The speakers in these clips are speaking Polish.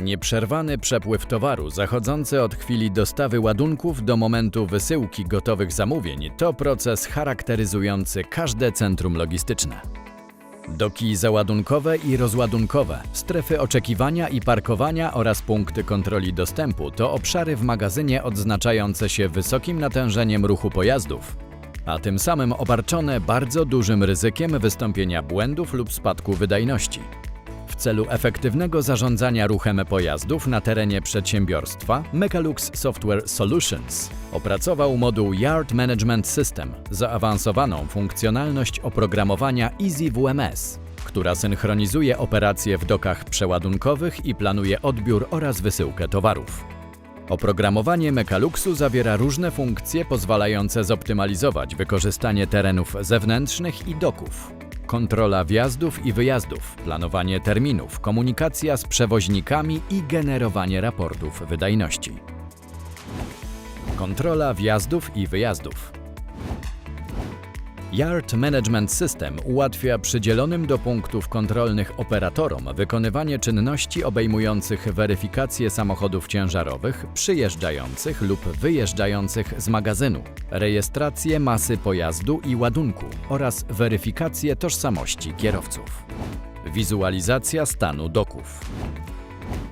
Nieprzerwany przepływ towaru zachodzący od chwili dostawy ładunków do momentu wysyłki gotowych zamówień to proces charakteryzujący każde centrum logistyczne. Doki załadunkowe i rozładunkowe, strefy oczekiwania i parkowania oraz punkty kontroli dostępu to obszary w magazynie odznaczające się wysokim natężeniem ruchu pojazdów, a tym samym obarczone bardzo dużym ryzykiem wystąpienia błędów lub spadku wydajności. W celu efektywnego zarządzania ruchem pojazdów na terenie przedsiębiorstwa, Mechalux Software Solutions opracował moduł Yard Management System, zaawansowaną funkcjonalność oprogramowania EasyWMS, która synchronizuje operacje w dokach przeładunkowych i planuje odbiór oraz wysyłkę towarów. Oprogramowanie Mechaluxu zawiera różne funkcje pozwalające zoptymalizować wykorzystanie terenów zewnętrznych i doków. Kontrola wjazdów i wyjazdów, planowanie terminów, komunikacja z przewoźnikami i generowanie raportów wydajności. Kontrola wjazdów i wyjazdów. Yard Management System ułatwia przydzielonym do punktów kontrolnych operatorom wykonywanie czynności obejmujących weryfikację samochodów ciężarowych przyjeżdżających lub wyjeżdżających z magazynu, rejestrację masy pojazdu i ładunku oraz weryfikację tożsamości kierowców. Wizualizacja stanu doków.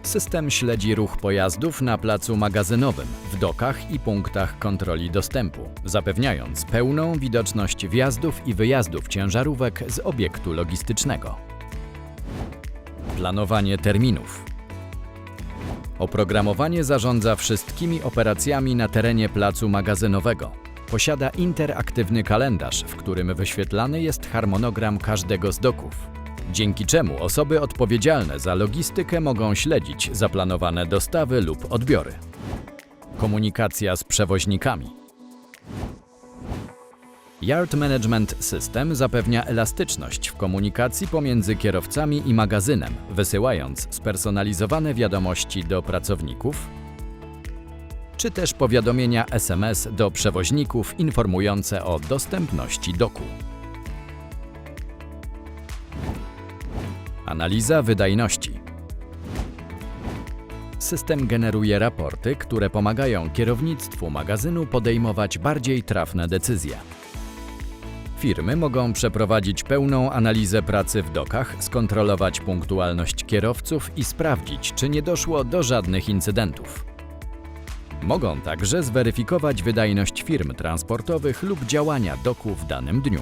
System śledzi ruch pojazdów na placu magazynowym, w dokach i punktach kontroli dostępu, zapewniając pełną widoczność wjazdów i wyjazdów ciężarówek z obiektu logistycznego. Planowanie terminów. Oprogramowanie zarządza wszystkimi operacjami na terenie placu magazynowego. Posiada interaktywny kalendarz, w którym wyświetlany jest harmonogram każdego z doków dzięki czemu osoby odpowiedzialne za logistykę mogą śledzić zaplanowane dostawy lub odbiory. Komunikacja z przewoźnikami. Yard Management System zapewnia elastyczność w komunikacji pomiędzy kierowcami i magazynem, wysyłając spersonalizowane wiadomości do pracowników, czy też powiadomienia SMS do przewoźników informujące o dostępności doku. Analiza wydajności. System generuje raporty, które pomagają kierownictwu magazynu podejmować bardziej trafne decyzje. Firmy mogą przeprowadzić pełną analizę pracy w dokach, skontrolować punktualność kierowców i sprawdzić, czy nie doszło do żadnych incydentów. Mogą także zweryfikować wydajność firm transportowych lub działania doku w danym dniu.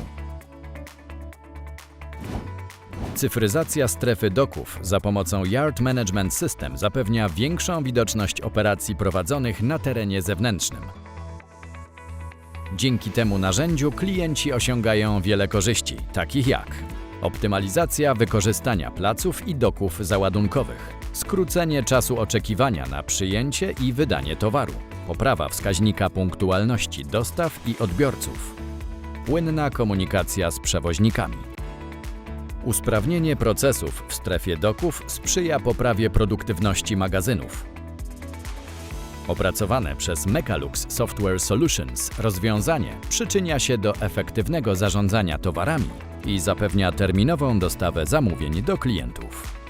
Cyfryzacja strefy doków za pomocą Yard Management System zapewnia większą widoczność operacji prowadzonych na terenie zewnętrznym. Dzięki temu narzędziu klienci osiągają wiele korzyści, takich jak optymalizacja wykorzystania placów i doków załadunkowych, skrócenie czasu oczekiwania na przyjęcie i wydanie towaru, poprawa wskaźnika punktualności dostaw i odbiorców, płynna komunikacja z przewoźnikami. Usprawnienie procesów w strefie doków sprzyja poprawie produktywności magazynów. Opracowane przez Mechalux Software Solutions rozwiązanie przyczynia się do efektywnego zarządzania towarami i zapewnia terminową dostawę zamówień do klientów.